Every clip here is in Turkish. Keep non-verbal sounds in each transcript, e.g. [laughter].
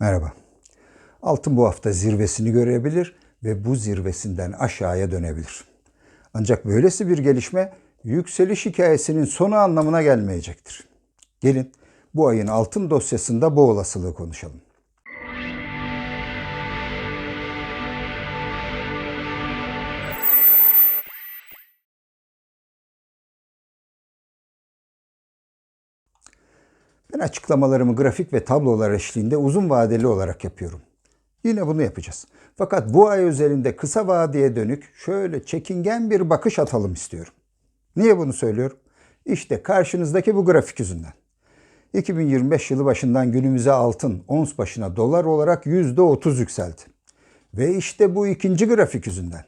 Merhaba. Altın bu hafta zirvesini görebilir ve bu zirvesinden aşağıya dönebilir. Ancak böylesi bir gelişme yükseliş hikayesinin sonu anlamına gelmeyecektir. Gelin bu ayın altın dosyasında bu olasılığı konuşalım. Ben açıklamalarımı grafik ve tablolar eşliğinde uzun vadeli olarak yapıyorum. Yine bunu yapacağız. Fakat bu ay özelinde kısa vadeye dönük şöyle çekingen bir bakış atalım istiyorum. Niye bunu söylüyorum? İşte karşınızdaki bu grafik yüzünden. 2025 yılı başından günümüze altın ons başına dolar olarak %30 yükseldi. Ve işte bu ikinci grafik yüzünden.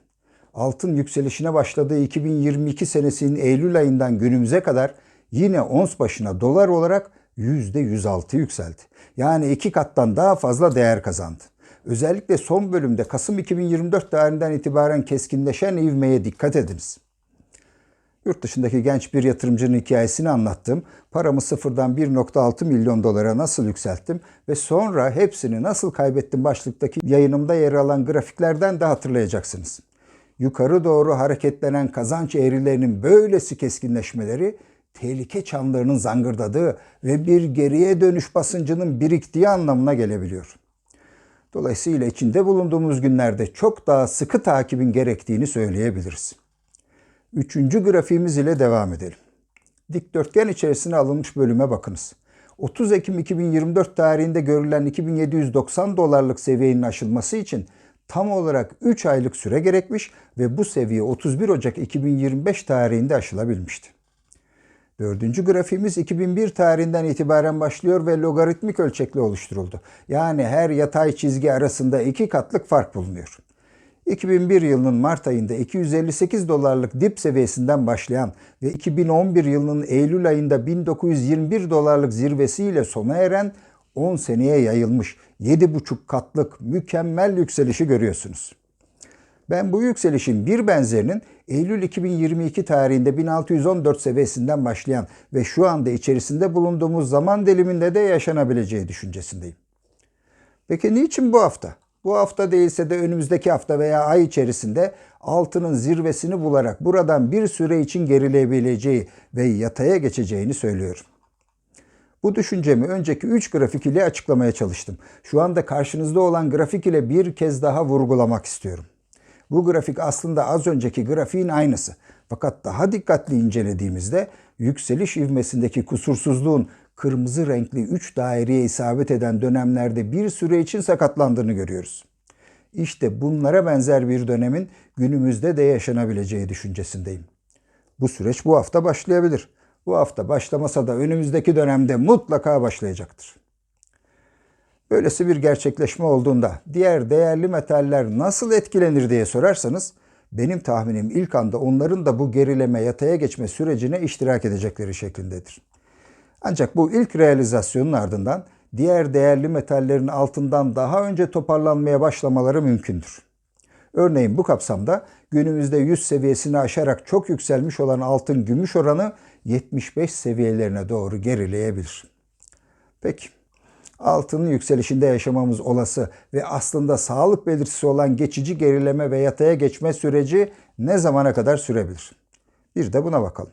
Altın yükselişine başladığı 2022 senesinin Eylül ayından günümüze kadar yine ons başına dolar olarak %106 yükseldi. Yani iki kattan daha fazla değer kazandı. Özellikle son bölümde Kasım 2024 tarihinden itibaren keskinleşen ivmeye dikkat ediniz. Yurt dışındaki genç bir yatırımcının hikayesini anlattım. Paramı sıfırdan 1.6 milyon dolara nasıl yükselttim ve sonra hepsini nasıl kaybettim başlıktaki yayınımda yer alan grafiklerden de hatırlayacaksınız. Yukarı doğru hareketlenen kazanç eğrilerinin böylesi keskinleşmeleri tehlike çanlarının zangırdadığı ve bir geriye dönüş basıncının biriktiği anlamına gelebiliyor. Dolayısıyla içinde bulunduğumuz günlerde çok daha sıkı takibin gerektiğini söyleyebiliriz. Üçüncü grafiğimiz ile devam edelim. Dikdörtgen içerisine alınmış bölüme bakınız. 30 Ekim 2024 tarihinde görülen 2790 dolarlık seviyenin aşılması için tam olarak 3 aylık süre gerekmiş ve bu seviye 31 Ocak 2025 tarihinde aşılabilmişti. Dördüncü grafiğimiz 2001 tarihinden itibaren başlıyor ve logaritmik ölçekle oluşturuldu. Yani her yatay çizgi arasında iki katlık fark bulunuyor. 2001 yılının Mart ayında 258 dolarlık dip seviyesinden başlayan ve 2011 yılının Eylül ayında 1921 dolarlık zirvesiyle sona eren 10 seneye yayılmış 7,5 katlık mükemmel yükselişi görüyorsunuz. Ben bu yükselişin bir benzerinin Eylül 2022 tarihinde 1614 seviyesinden başlayan ve şu anda içerisinde bulunduğumuz zaman diliminde de yaşanabileceği düşüncesindeyim. Peki niçin bu hafta? Bu hafta değilse de önümüzdeki hafta veya ay içerisinde altının zirvesini bularak buradan bir süre için gerileyebileceği ve yataya geçeceğini söylüyorum. Bu düşüncemi önceki 3 grafik ile açıklamaya çalıştım. Şu anda karşınızda olan grafik ile bir kez daha vurgulamak istiyorum. Bu grafik aslında az önceki grafiğin aynısı. Fakat daha dikkatli incelediğimizde yükseliş ivmesindeki kusursuzluğun kırmızı renkli 3 daireye isabet eden dönemlerde bir süre için sakatlandığını görüyoruz. İşte bunlara benzer bir dönemin günümüzde de yaşanabileceği düşüncesindeyim. Bu süreç bu hafta başlayabilir. Bu hafta başlamasa da önümüzdeki dönemde mutlaka başlayacaktır. Böylesi bir gerçekleşme olduğunda diğer değerli metaller nasıl etkilenir diye sorarsanız benim tahminim ilk anda onların da bu gerileme yataya geçme sürecine iştirak edecekleri şeklindedir. Ancak bu ilk realizasyonun ardından diğer değerli metallerin altından daha önce toparlanmaya başlamaları mümkündür. Örneğin bu kapsamda günümüzde 100 seviyesini aşarak çok yükselmiş olan altın gümüş oranı 75 seviyelerine doğru gerileyebilir. Peki altının yükselişinde yaşamamız olası ve aslında sağlık belirtisi olan geçici gerileme ve yataya geçme süreci ne zamana kadar sürebilir? Bir de buna bakalım.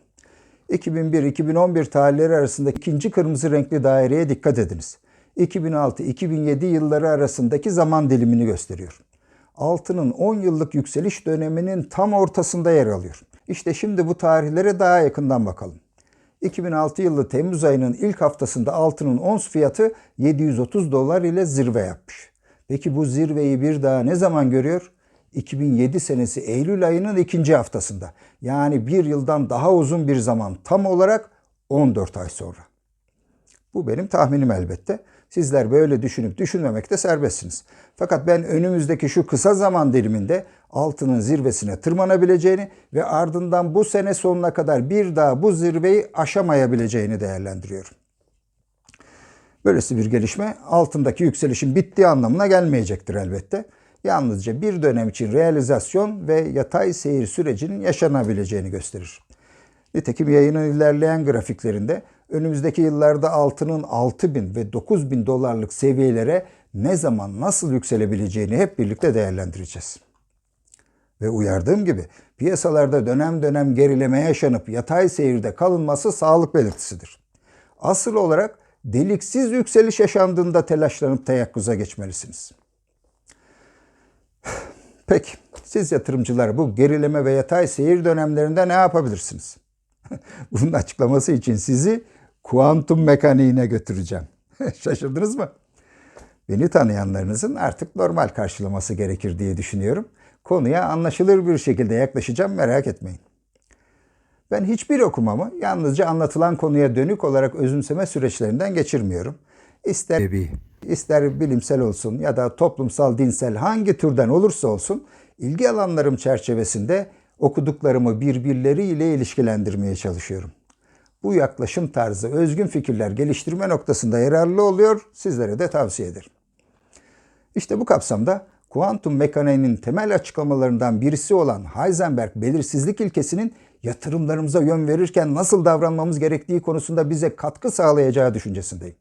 2001-2011 tarihleri arasında ikinci kırmızı renkli daireye dikkat ediniz. 2006-2007 yılları arasındaki zaman dilimini gösteriyor. Altının 10 yıllık yükseliş döneminin tam ortasında yer alıyor. İşte şimdi bu tarihlere daha yakından bakalım. 2006 yılı Temmuz ayının ilk haftasında altının ons fiyatı 730 dolar ile zirve yapmış. Peki bu zirveyi bir daha ne zaman görüyor? 2007 senesi Eylül ayının ikinci haftasında. Yani bir yıldan daha uzun bir zaman tam olarak 14 ay sonra. Bu benim tahminim elbette. Sizler böyle düşünüp düşünmemekte serbestsiniz. Fakat ben önümüzdeki şu kısa zaman diliminde altının zirvesine tırmanabileceğini ve ardından bu sene sonuna kadar bir daha bu zirveyi aşamayabileceğini değerlendiriyorum. Böylesi bir gelişme altındaki yükselişin bittiği anlamına gelmeyecektir elbette. Yalnızca bir dönem için realizasyon ve yatay seyir sürecinin yaşanabileceğini gösterir. Nitekim yayının ilerleyen grafiklerinde önümüzdeki yıllarda altının 6 bin ve 9 bin dolarlık seviyelere ne zaman nasıl yükselebileceğini hep birlikte değerlendireceğiz. Ve uyardığım gibi piyasalarda dönem dönem gerileme yaşanıp yatay seyirde kalınması sağlık belirtisidir. Asıl olarak deliksiz yükseliş yaşandığında telaşlanıp teyakkuza geçmelisiniz. [sighs] Peki siz yatırımcılar bu gerileme ve yatay seyir dönemlerinde ne yapabilirsiniz? [laughs] Bunun açıklaması için sizi kuantum mekaniğine götüreceğim. [laughs] Şaşırdınız mı? Beni tanıyanlarınızın artık normal karşılaması gerekir diye düşünüyorum. Konuya anlaşılır bir şekilde yaklaşacağım merak etmeyin. Ben hiçbir okumamı yalnızca anlatılan konuya dönük olarak özümseme süreçlerinden geçirmiyorum. İster Ebi. ister bilimsel olsun ya da toplumsal, dinsel hangi türden olursa olsun ilgi alanlarım çerçevesinde okuduklarımı birbirleriyle ilişkilendirmeye çalışıyorum. Bu yaklaşım tarzı özgün fikirler geliştirme noktasında yararlı oluyor, sizlere de tavsiye ederim. İşte bu kapsamda kuantum mekaniğinin temel açıklamalarından birisi olan Heisenberg belirsizlik ilkesinin yatırımlarımıza yön verirken nasıl davranmamız gerektiği konusunda bize katkı sağlayacağı düşüncesindeyim.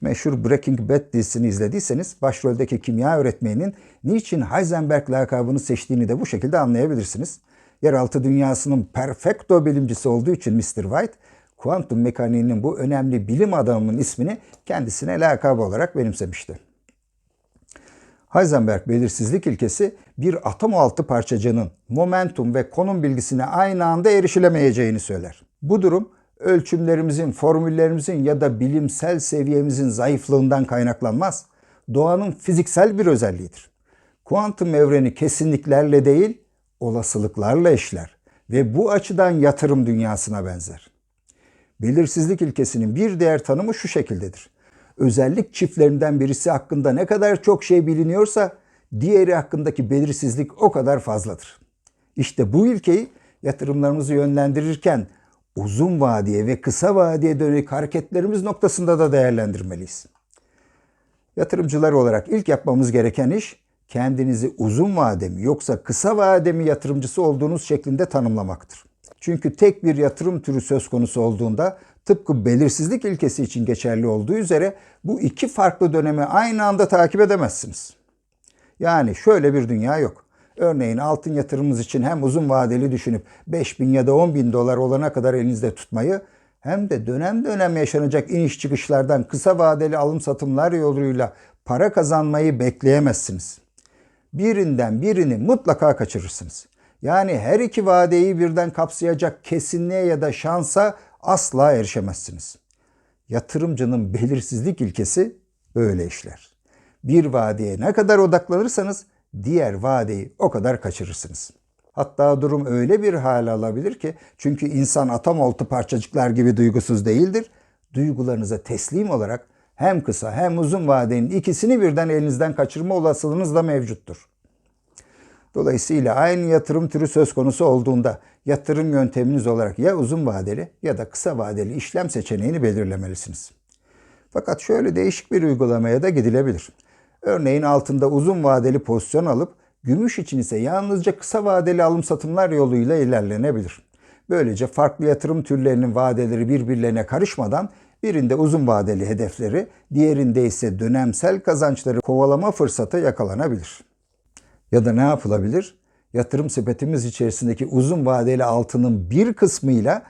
Meşhur Breaking Bad dizisini izlediyseniz başroldeki kimya öğretmeninin niçin Heisenberg lakabını seçtiğini de bu şekilde anlayabilirsiniz. Yeraltı dünyasının perfecto bilimcisi olduğu için Mr. White, kuantum mekaniğinin bu önemli bilim adamının ismini kendisine lakabı olarak benimsemişti. Heisenberg belirsizlik ilkesi bir atom altı parçacığının momentum ve konum bilgisine aynı anda erişilemeyeceğini söyler. Bu durum ölçümlerimizin, formüllerimizin ya da bilimsel seviyemizin zayıflığından kaynaklanmaz. Doğanın fiziksel bir özelliğidir. Kuantum evreni kesinliklerle değil, olasılıklarla işler ve bu açıdan yatırım dünyasına benzer. Belirsizlik ilkesinin bir diğer tanımı şu şekildedir. Özellik çiftlerinden birisi hakkında ne kadar çok şey biliniyorsa diğeri hakkındaki belirsizlik o kadar fazladır. İşte bu ilkeyi yatırımlarımızı yönlendirirken uzun vadeye ve kısa vadeye dönük hareketlerimiz noktasında da değerlendirmeliyiz. Yatırımcılar olarak ilk yapmamız gereken iş kendinizi uzun vademi yoksa kısa vademi yatırımcısı olduğunuz şeklinde tanımlamaktır. Çünkü tek bir yatırım türü söz konusu olduğunda tıpkı belirsizlik ilkesi için geçerli olduğu üzere bu iki farklı dönemi aynı anda takip edemezsiniz. Yani şöyle bir dünya yok. Örneğin altın yatırımımız için hem uzun vadeli düşünüp 5 bin ya da 10 bin dolar olana kadar elinizde tutmayı hem de dönem dönem yaşanacak iniş çıkışlardan kısa vadeli alım satımlar yoluyla para kazanmayı bekleyemezsiniz. Birinden birini mutlaka kaçırırsınız. Yani her iki vadeyi birden kapsayacak kesinliğe ya da şansa asla erişemezsiniz. Yatırımcının [laughs] belirsizlik ilkesi böyle işler. Bir vadeye ne kadar odaklanırsanız diğer vadeyi o kadar kaçırırsınız. Hatta durum öyle bir hal alabilir ki çünkü insan atom oltu parçacıklar gibi duygusuz değildir. Duygularınıza teslim olarak hem kısa hem uzun vadenin ikisini birden elinizden kaçırma olasılığınız da mevcuttur. Dolayısıyla aynı yatırım türü söz konusu olduğunda yatırım yönteminiz olarak ya uzun vadeli ya da kısa vadeli işlem seçeneğini belirlemelisiniz. Fakat şöyle değişik bir uygulamaya da gidilebilir. Örneğin altında uzun vadeli pozisyon alıp gümüş için ise yalnızca kısa vadeli alım satımlar yoluyla ilerlenebilir. Böylece farklı yatırım türlerinin vadeleri birbirlerine karışmadan birinde uzun vadeli hedefleri, diğerinde ise dönemsel kazançları kovalama fırsatı yakalanabilir. Ya da ne yapılabilir? Yatırım sepetimiz içerisindeki uzun vadeli altının bir kısmıyla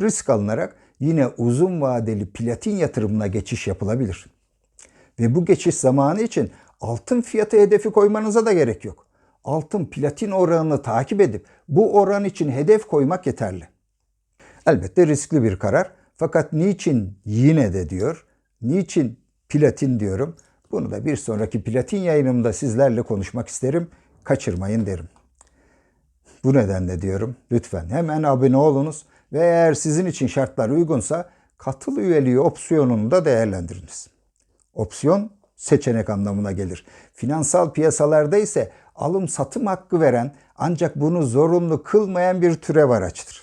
risk alınarak yine uzun vadeli platin yatırımına geçiş yapılabilir. Ve bu geçiş zamanı için altın fiyatı hedefi koymanıza da gerek yok. Altın platin oranını takip edip bu oran için hedef koymak yeterli. Elbette riskli bir karar. Fakat niçin yine de diyor, niçin platin diyorum. Bunu da bir sonraki platin yayınımda sizlerle konuşmak isterim. Kaçırmayın derim. Bu nedenle diyorum lütfen hemen abone olunuz ve eğer sizin için şartlar uygunsa katıl üyeliği opsiyonunu da değerlendiriniz. Opsiyon seçenek anlamına gelir. Finansal piyasalarda ise alım satım hakkı veren ancak bunu zorunlu kılmayan bir türev araçtır.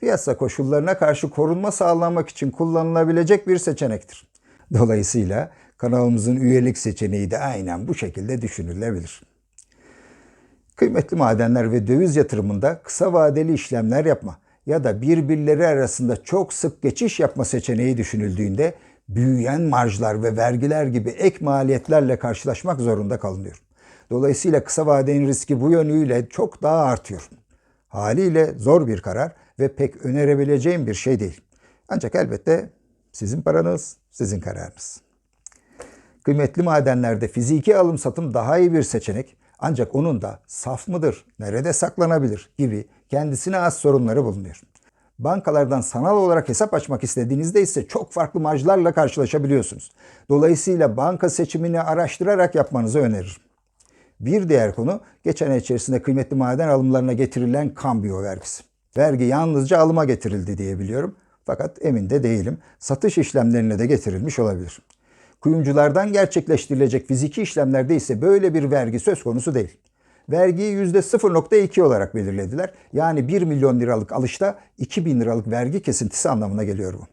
Piyasa koşullarına karşı korunma sağlamak için kullanılabilecek bir seçenektir. Dolayısıyla kanalımızın üyelik seçeneği de aynen bu şekilde düşünülebilir. Kıymetli madenler ve döviz yatırımında kısa vadeli işlemler yapma ya da birbirleri arasında çok sık geçiş yapma seçeneği düşünüldüğünde büyüyen marjlar ve vergiler gibi ek maliyetlerle karşılaşmak zorunda kalınıyor. Dolayısıyla kısa vadenin riski bu yönüyle çok daha artıyor. Haliyle zor bir karar ve pek önerebileceğim bir şey değil. Ancak elbette sizin paranız, sizin kararınız. Kıymetli madenlerde fiziki alım satım daha iyi bir seçenek ancak onun da saf mıdır, nerede saklanabilir gibi kendisine az sorunları bulunuyor. Bankalardan sanal olarak hesap açmak istediğinizde ise çok farklı marjlarla karşılaşabiliyorsunuz. Dolayısıyla banka seçimini araştırarak yapmanızı öneririm. Bir diğer konu geçen ay içerisinde kıymetli maden alımlarına getirilen kambiyo vergisi. Vergi yalnızca alıma getirildi diye biliyorum. Fakat emin de değilim. Satış işlemlerine de getirilmiş olabilir. Kuyumculardan gerçekleştirilecek fiziki işlemlerde ise böyle bir vergi söz konusu değil. Vergiyi %0.2 olarak belirlediler. Yani 1 milyon liralık alışta 2 bin liralık vergi kesintisi anlamına geliyor bu.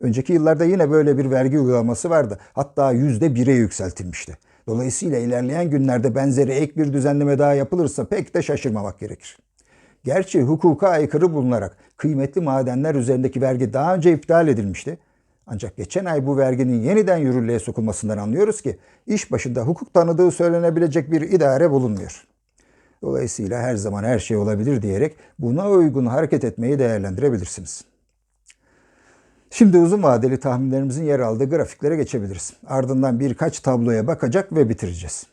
Önceki yıllarda yine böyle bir vergi uygulaması vardı. Hatta %1'e yükseltilmişti. Dolayısıyla ilerleyen günlerde benzeri ek bir düzenleme daha yapılırsa pek de şaşırmamak gerekir. Gerçi hukuka aykırı bulunarak kıymetli madenler üzerindeki vergi daha önce iptal edilmişti. Ancak geçen ay bu verginin yeniden yürürlüğe sokulmasından anlıyoruz ki iş başında hukuk tanıdığı söylenebilecek bir idare bulunmuyor. Dolayısıyla her zaman her şey olabilir diyerek buna uygun hareket etmeyi değerlendirebilirsiniz. Şimdi uzun vadeli tahminlerimizin yer aldığı grafiklere geçebiliriz. Ardından birkaç tabloya bakacak ve bitireceğiz.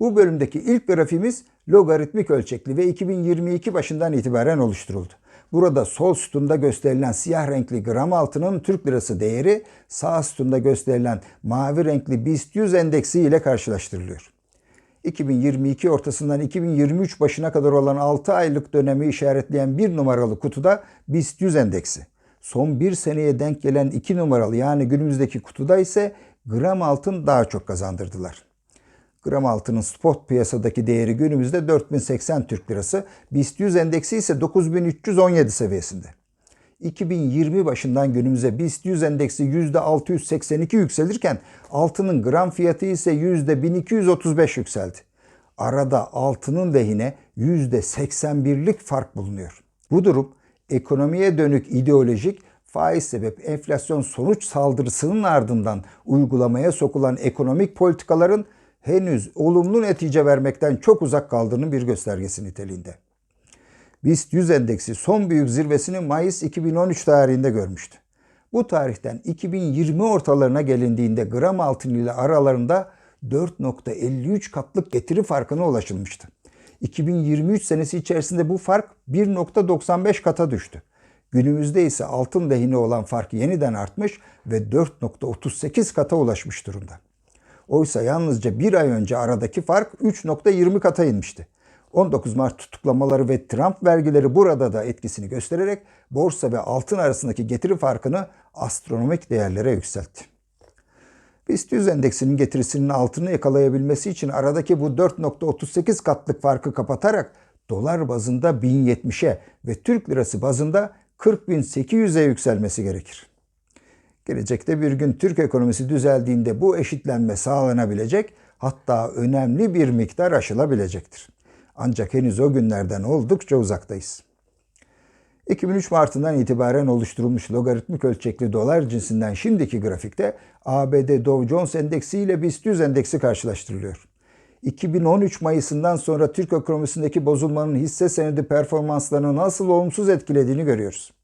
Bu bölümdeki ilk grafiğimiz logaritmik ölçekli ve 2022 başından itibaren oluşturuldu. Burada sol sütunda gösterilen siyah renkli gram altının Türk lirası değeri sağ sütunda gösterilen mavi renkli BIST 100 endeksi ile karşılaştırılıyor. 2022 ortasından 2023 başına kadar olan 6 aylık dönemi işaretleyen bir numaralı kutuda BIST 100 endeksi. Son bir seneye denk gelen 2 numaralı yani günümüzdeki kutuda ise gram altın daha çok kazandırdılar. Gram altının spot piyasadaki değeri günümüzde 4080 Türk Lirası, BIST 100 endeksi ise 9317 seviyesinde. 2020 başından günümüze BIST 100 endeksi %682 yükselirken altının gram fiyatı ise %1235 yükseldi. Arada altının lehine %81'lik fark bulunuyor. Bu durum ekonomiye dönük ideolojik faiz sebep enflasyon sonuç saldırısının ardından uygulamaya sokulan ekonomik politikaların henüz olumlu netice vermekten çok uzak kaldığının bir göstergesi niteliğinde. BIST 100 endeksi son büyük zirvesini Mayıs 2013 tarihinde görmüştü. Bu tarihten 2020 ortalarına gelindiğinde gram altın ile aralarında 4.53 katlık getiri farkına ulaşılmıştı. 2023 senesi içerisinde bu fark 1.95 kata düştü. Günümüzde ise altın lehine olan fark yeniden artmış ve 4.38 kata ulaşmış durumda. Oysa yalnızca bir ay önce aradaki fark 3.20 kata inmişti. 19 Mart tutuklamaları ve Trump vergileri burada da etkisini göstererek borsa ve altın arasındaki getiri farkını astronomik değerlere yükseltti. BIST 100 endeksinin getirisinin altını yakalayabilmesi için aradaki bu 4.38 katlık farkı kapatarak dolar bazında 1070'e ve Türk lirası bazında 40.800'e yükselmesi gerekir. Gelecekte bir gün Türk ekonomisi düzeldiğinde bu eşitlenme sağlanabilecek hatta önemli bir miktar aşılabilecektir. Ancak henüz o günlerden oldukça uzaktayız. 2003 Mart'ından itibaren oluşturulmuş logaritmik ölçekli dolar cinsinden şimdiki grafikte ABD Dow Jones Endeksi ile BIST 100 endeksi karşılaştırılıyor. 2013 Mayıs'ından sonra Türk ekonomisindeki bozulmanın hisse senedi performanslarını nasıl olumsuz etkilediğini görüyoruz.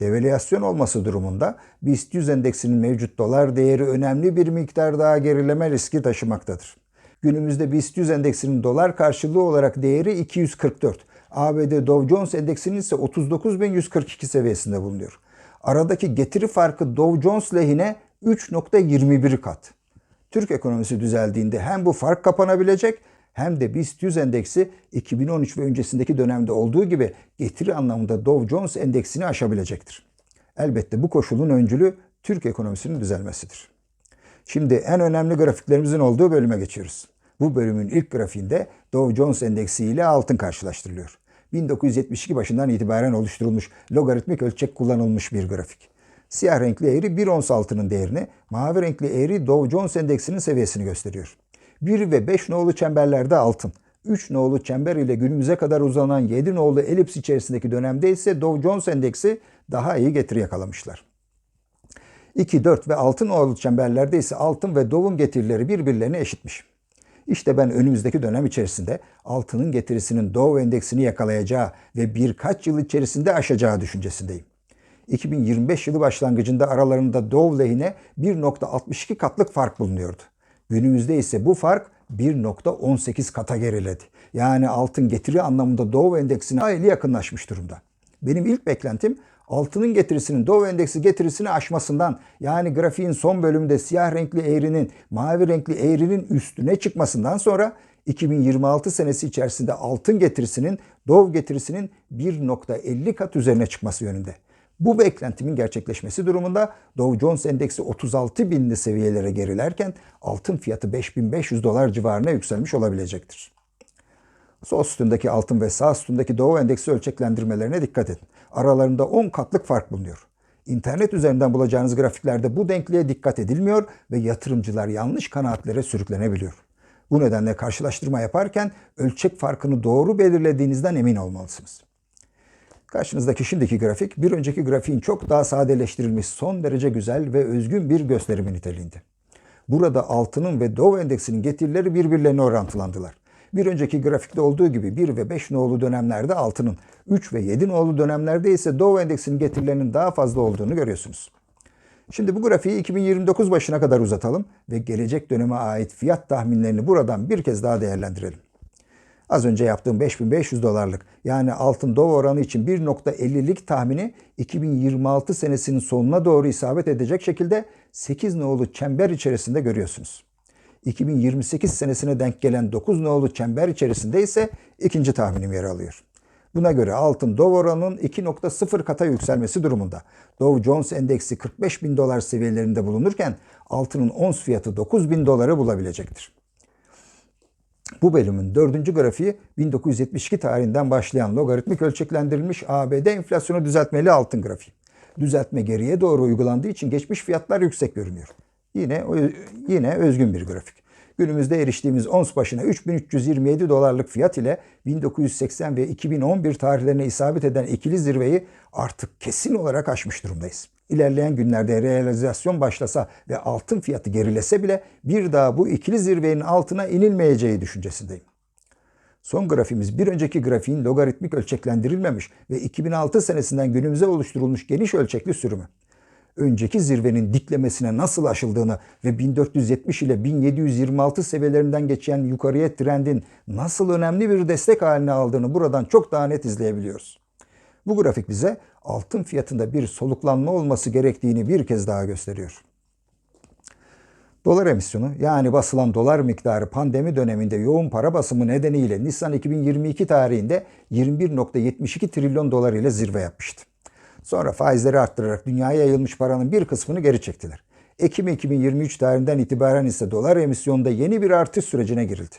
Devalüasyon olması durumunda BIST 100 endeksinin mevcut dolar değeri önemli bir miktar daha gerileme riski taşımaktadır. Günümüzde BIST 100 endeksinin dolar karşılığı olarak değeri 244. ABD Dow Jones endeksinin ise 39.142 seviyesinde bulunuyor. Aradaki getiri farkı Dow Jones lehine 3.21 kat. Türk ekonomisi düzeldiğinde hem bu fark kapanabilecek hem de BIST 100 endeksi 2013 ve öncesindeki dönemde olduğu gibi getiri anlamında Dow Jones endeksini aşabilecektir. Elbette bu koşulun öncülü Türk ekonomisinin düzelmesidir. Şimdi en önemli grafiklerimizin olduğu bölüme geçiyoruz. Bu bölümün ilk grafiğinde Dow Jones endeksi ile altın karşılaştırılıyor. 1972 başından itibaren oluşturulmuş logaritmik ölçek kullanılmış bir grafik. Siyah renkli eğri 1 ons altının değerini, mavi renkli eğri Dow Jones endeksinin seviyesini gösteriyor. 1 ve 5 nolu çemberlerde altın, 3 nolu çember ile günümüze kadar uzanan 7 nolu elips içerisindeki dönemde ise Dow Jones Endeksi daha iyi getiri yakalamışlar. 2, 4 ve 6 nolu çemberlerde ise altın ve Dow'un getirileri birbirlerine eşitmiş. İşte ben önümüzdeki dönem içerisinde altının getirisinin Dow endeksini yakalayacağı ve birkaç yıl içerisinde aşacağı düşüncesindeyim. 2025 yılı başlangıcında aralarında Dow lehine 1.62 katlık fark bulunuyordu. Günümüzde ise bu fark 1.18 kata geriledi. Yani altın getiri anlamında Dow endeksine hayli yakınlaşmış durumda. Benim ilk beklentim altının getirisinin Dow endeksi getirisini aşmasından yani grafiğin son bölümünde siyah renkli eğrinin mavi renkli eğrinin üstüne çıkmasından sonra 2026 senesi içerisinde altın getirisinin Dow getirisinin 1.50 kat üzerine çıkması yönünde. Bu beklentimin gerçekleşmesi durumunda Dow Jones Endeksi 36 binli seviyelere gerilerken altın fiyatı 5500 dolar civarına yükselmiş olabilecektir. Sol sütundaki altın ve sağ sütundaki Dow Endeksi ölçeklendirmelerine dikkat edin. Aralarında 10 katlık fark bulunuyor. İnternet üzerinden bulacağınız grafiklerde bu denkliğe dikkat edilmiyor ve yatırımcılar yanlış kanaatlere sürüklenebiliyor. Bu nedenle karşılaştırma yaparken ölçek farkını doğru belirlediğinizden emin olmalısınız. Karşınızdaki şimdiki grafik bir önceki grafiğin çok daha sadeleştirilmiş son derece güzel ve özgün bir gösterimi niteliğinde. Burada altının ve Dow endeksinin getirileri birbirlerine orantılandılar. Bir önceki grafikte olduğu gibi 1 ve 5 nolu dönemlerde altının, 3 ve 7 nolu dönemlerde ise Dow endeksinin getirilerinin daha fazla olduğunu görüyorsunuz. Şimdi bu grafiği 2029 başına kadar uzatalım ve gelecek döneme ait fiyat tahminlerini buradan bir kez daha değerlendirelim. Az önce yaptığım 5500 dolarlık yani altın Dow oranı için 1.50'lik tahmini 2026 senesinin sonuna doğru isabet edecek şekilde 8 nolu çember içerisinde görüyorsunuz. 2028 senesine denk gelen 9 nolu çember içerisinde ise ikinci tahminim yer alıyor. Buna göre altın Dow oranının 2.0 kata yükselmesi durumunda Dow Jones Endeksi 45 bin dolar seviyelerinde bulunurken altının ons fiyatı 9 bin doları bulabilecektir. Bu bölümün dördüncü grafiği 1972 tarihinden başlayan logaritmik ölçeklendirilmiş ABD enflasyonu düzeltmeli altın grafiği. Düzeltme geriye doğru uygulandığı için geçmiş fiyatlar yüksek görünüyor. Yine yine özgün bir grafik. Günümüzde eriştiğimiz ons başına 3327 dolarlık fiyat ile 1980 ve 2011 tarihlerine isabet eden ikili zirveyi artık kesin olarak aşmış durumdayız. İlerleyen günlerde realizasyon başlasa ve altın fiyatı gerilese bile bir daha bu ikili zirvenin altına inilmeyeceği düşüncesindeyim. Son grafimiz bir önceki grafiğin logaritmik ölçeklendirilmemiş ve 2006 senesinden günümüze oluşturulmuş geniş ölçekli sürümü önceki zirvenin diklemesine nasıl aşıldığını ve 1470 ile 1726 seviyelerinden geçen yukarıya trendin nasıl önemli bir destek haline aldığını buradan çok daha net izleyebiliyoruz. Bu grafik bize altın fiyatında bir soluklanma olması gerektiğini bir kez daha gösteriyor. Dolar emisyonu yani basılan dolar miktarı pandemi döneminde yoğun para basımı nedeniyle Nisan 2022 tarihinde 21.72 trilyon dolar ile zirve yapmıştı. Sonra faizleri arttırarak dünyaya yayılmış paranın bir kısmını geri çektiler. Ekim 2023 tarihinden itibaren ise dolar emisyonda yeni bir artış sürecine girildi.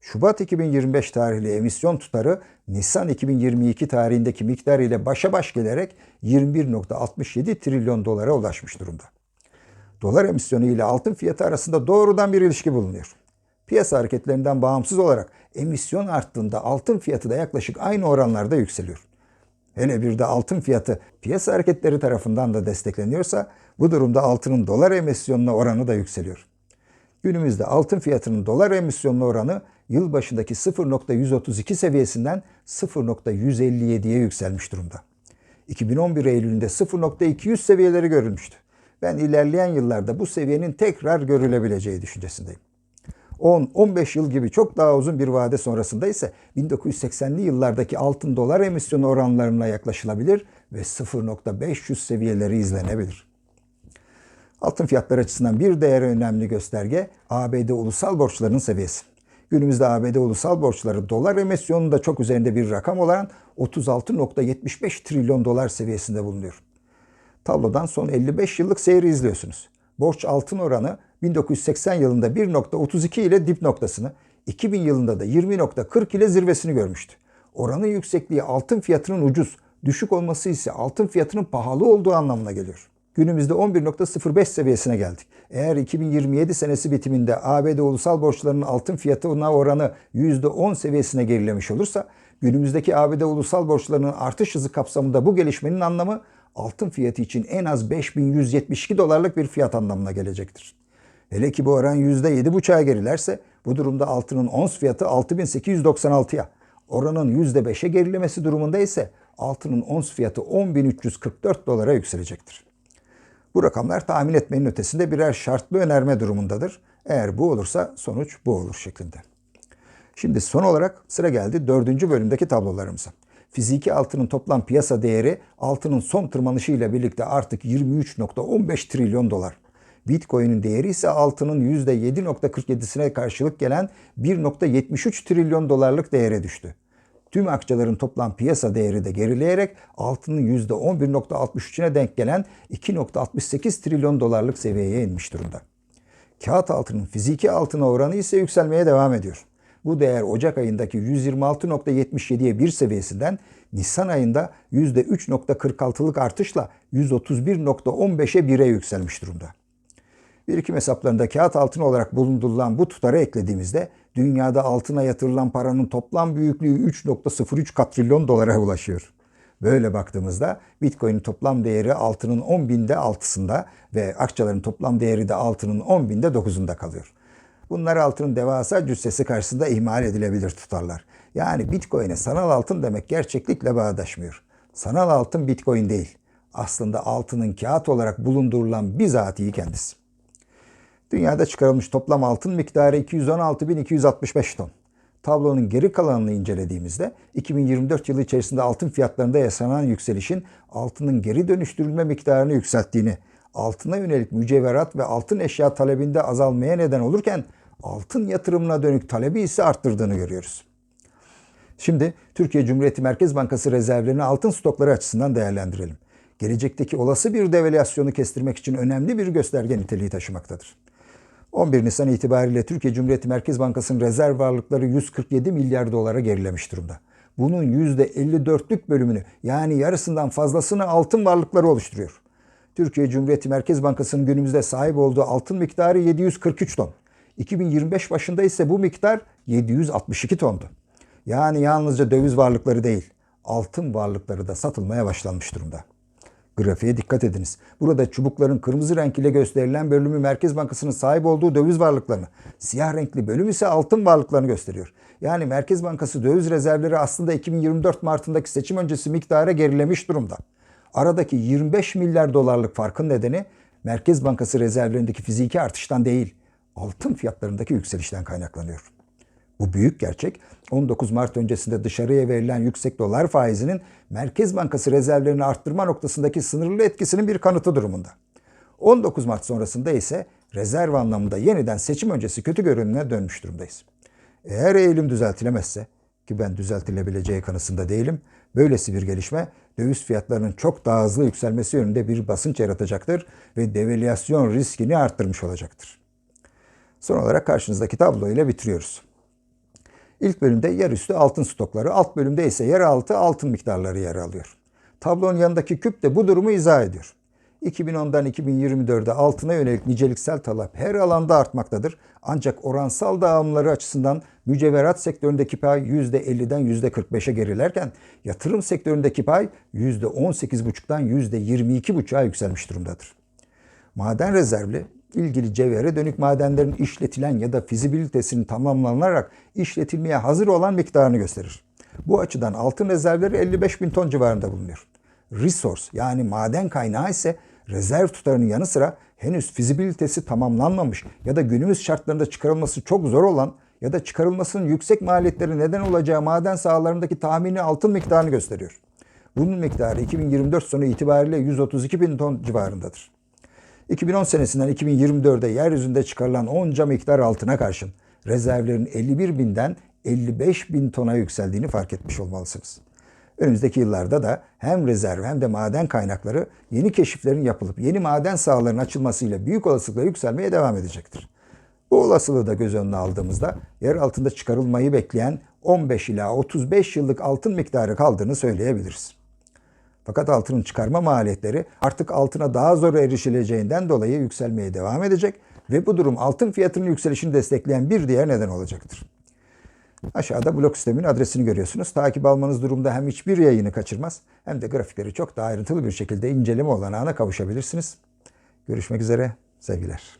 Şubat 2025 tarihli emisyon tutarı Nisan 2022 tarihindeki miktar ile başa baş gelerek 21.67 trilyon dolara ulaşmış durumda. Dolar emisyonu ile altın fiyatı arasında doğrudan bir ilişki bulunuyor. Piyasa hareketlerinden bağımsız olarak emisyon arttığında altın fiyatı da yaklaşık aynı oranlarda yükseliyor. Hele bir de altın fiyatı piyasa hareketleri tarafından da destekleniyorsa bu durumda altının dolar emisyonuna oranı da yükseliyor. Günümüzde altın fiyatının dolar emisyonuna oranı yıl başındaki 0.132 seviyesinden 0.157'ye yükselmiş durumda. 2011 Eylül'ünde 0.200 seviyeleri görülmüştü. Ben ilerleyen yıllarda bu seviyenin tekrar görülebileceği düşüncesindeyim. 10-15 yıl gibi çok daha uzun bir vade sonrasında ise 1980'li yıllardaki altın dolar emisyonu oranlarına yaklaşılabilir ve 0.500 seviyeleri izlenebilir. Altın fiyatları açısından bir değer önemli gösterge ABD ulusal borçlarının seviyesi. Günümüzde ABD ulusal borçları dolar emisyonunda çok üzerinde bir rakam olan 36.75 trilyon dolar seviyesinde bulunuyor. Tablodan son 55 yıllık seyri izliyorsunuz. Borç altın oranı 1980 yılında 1.32 ile dip noktasını, 2000 yılında da 20.40 ile zirvesini görmüştü. Oranın yüksekliği altın fiyatının ucuz, düşük olması ise altın fiyatının pahalı olduğu anlamına geliyor. günümüzde 11.05 seviyesine geldik. Eğer 2027 senesi bitiminde ABD ulusal borçlarının altın fiyatına oranı %10 seviyesine gerilemiş olursa günümüzdeki ABD ulusal borçlarının artış hızı kapsamında bu gelişmenin anlamı altın fiyatı için en az 5172 dolarlık bir fiyat anlamına gelecektir. Hele ki bu oran %7,5'a gerilerse bu durumda altının ons fiyatı 6896'ya, oranın %5'e gerilemesi durumunda ise altının ons fiyatı 10.344 dolara yükselecektir. Bu rakamlar tahmin etmenin ötesinde birer şartlı önerme durumundadır. Eğer bu olursa sonuç bu olur şeklinde. Şimdi son olarak sıra geldi dördüncü bölümdeki tablolarımıza. Fiziki altının toplam piyasa değeri altının son tırmanışıyla birlikte artık 23.15 trilyon dolar. Bitcoin'in değeri ise altının %7.47'sine karşılık gelen 1.73 trilyon dolarlık değere düştü. Tüm akçaların toplam piyasa değeri de gerileyerek altının %11.63'üne denk gelen 2.68 trilyon dolarlık seviyeye inmiş durumda. Kağıt altının fiziki altına oranı ise yükselmeye devam ediyor. Bu değer Ocak ayındaki 126.77'ye 1 seviyesinden Nisan ayında %3.46'lık artışla 131.15'e 1'e yükselmiş durumda. Birikim hesaplarında kağıt altın olarak bulundurulan bu tutarı eklediğimizde dünyada altına yatırılan paranın toplam büyüklüğü 3.03 katrilyon dolara ulaşıyor. Böyle baktığımızda Bitcoin'in toplam değeri altının 10 binde 6'sında ve akçaların toplam değeri de altının 10 binde 9'unda kalıyor. Bunlar altının devasa cüssesi karşısında ihmal edilebilir tutarlar. Yani Bitcoin'e sanal altın demek gerçeklikle bağdaşmıyor. Sanal altın Bitcoin değil. Aslında altının kağıt olarak bulundurulan bizatihi kendisi. Dünyada çıkarılmış toplam altın miktarı 216.265 ton. Tablonun geri kalanını incelediğimizde 2024 yılı içerisinde altın fiyatlarında yaşanan yükselişin altının geri dönüştürülme miktarını yükselttiğini, altına yönelik mücevherat ve altın eşya talebinde azalmaya neden olurken altın yatırımına dönük talebi ise arttırdığını görüyoruz. Şimdi Türkiye Cumhuriyeti Merkez Bankası rezervlerini altın stokları açısından değerlendirelim. Gelecekteki olası bir devalüasyonu kestirmek için önemli bir gösterge niteliği taşımaktadır. 11 Nisan itibariyle Türkiye Cumhuriyeti Merkez Bankası'nın rezerv varlıkları 147 milyar dolara gerilemiş durumda. Bunun %54'lük bölümünü yani yarısından fazlasını altın varlıkları oluşturuyor. Türkiye Cumhuriyeti Merkez Bankası'nın günümüzde sahip olduğu altın miktarı 743 ton. 2025 başında ise bu miktar 762 tondu. Yani yalnızca döviz varlıkları değil, altın varlıkları da satılmaya başlanmış durumda. Grafiğe dikkat ediniz. Burada çubukların kırmızı renk ile gösterilen bölümü Merkez Bankası'nın sahip olduğu döviz varlıklarını, siyah renkli bölüm ise altın varlıklarını gösteriyor. Yani Merkez Bankası döviz rezervleri aslında 2024 Mart'ındaki seçim öncesi miktara gerilemiş durumda. Aradaki 25 milyar dolarlık farkın nedeni Merkez Bankası rezervlerindeki fiziki artıştan değil, altın fiyatlarındaki yükselişten kaynaklanıyor. Bu büyük gerçek 19 Mart öncesinde dışarıya verilen yüksek dolar faizinin Merkez Bankası rezervlerini arttırma noktasındaki sınırlı etkisinin bir kanıtı durumunda. 19 Mart sonrasında ise rezerv anlamında yeniden seçim öncesi kötü görünümüne dönmüş durumdayız. Eğer eğilim düzeltilemezse ki ben düzeltilebileceği kanısında değilim, böylesi bir gelişme döviz fiyatlarının çok daha hızlı yükselmesi yönünde bir basınç yaratacaktır ve devalüasyon riskini arttırmış olacaktır. Son olarak karşınızdaki tablo ile bitiriyoruz. İlk bölümde yer üstü altın stokları, alt bölümde ise yer altı altın miktarları yer alıyor. Tablonun yanındaki küp de bu durumu izah ediyor. 2010'dan 2024'de altına yönelik niceliksel talep her alanda artmaktadır. Ancak oransal dağılımları açısından mücevherat sektöründeki pay %50'den %45'e gerilerken yatırım sektöründeki pay %18,5'dan %22,5'a yükselmiş durumdadır. Maden rezervli ilgili cevhere dönük madenlerin işletilen ya da fizibilitesinin tamamlanarak işletilmeye hazır olan miktarını gösterir. Bu açıdan altın rezervleri 55 bin ton civarında bulunuyor. Resource yani maden kaynağı ise rezerv tutarının yanı sıra henüz fizibilitesi tamamlanmamış ya da günümüz şartlarında çıkarılması çok zor olan ya da çıkarılmasının yüksek maliyetleri neden olacağı maden sahalarındaki tahmini altın miktarını gösteriyor. Bunun miktarı 2024 sonu itibariyle 132 bin ton civarındadır. 2010 senesinden 2024'de yeryüzünde çıkarılan onca miktar altına karşın rezervlerin 51 binden 55 bin tona yükseldiğini fark etmiş olmalısınız. Önümüzdeki yıllarda da hem rezerv hem de maden kaynakları yeni keşiflerin yapılıp yeni maden sahalarının açılmasıyla büyük olasılıkla yükselmeye devam edecektir. Bu olasılığı da göz önüne aldığımızda yer altında çıkarılmayı bekleyen 15 ila 35 yıllık altın miktarı kaldığını söyleyebiliriz. Fakat altının çıkarma maliyetleri artık altına daha zor erişileceğinden dolayı yükselmeye devam edecek ve bu durum altın fiyatının yükselişini destekleyen bir diğer neden olacaktır. Aşağıda blok sistemin adresini görüyorsunuz. Takip almanız durumda hem hiçbir yayını kaçırmaz hem de grafikleri çok daha ayrıntılı bir şekilde inceleme olanağına kavuşabilirsiniz. Görüşmek üzere, sevgiler.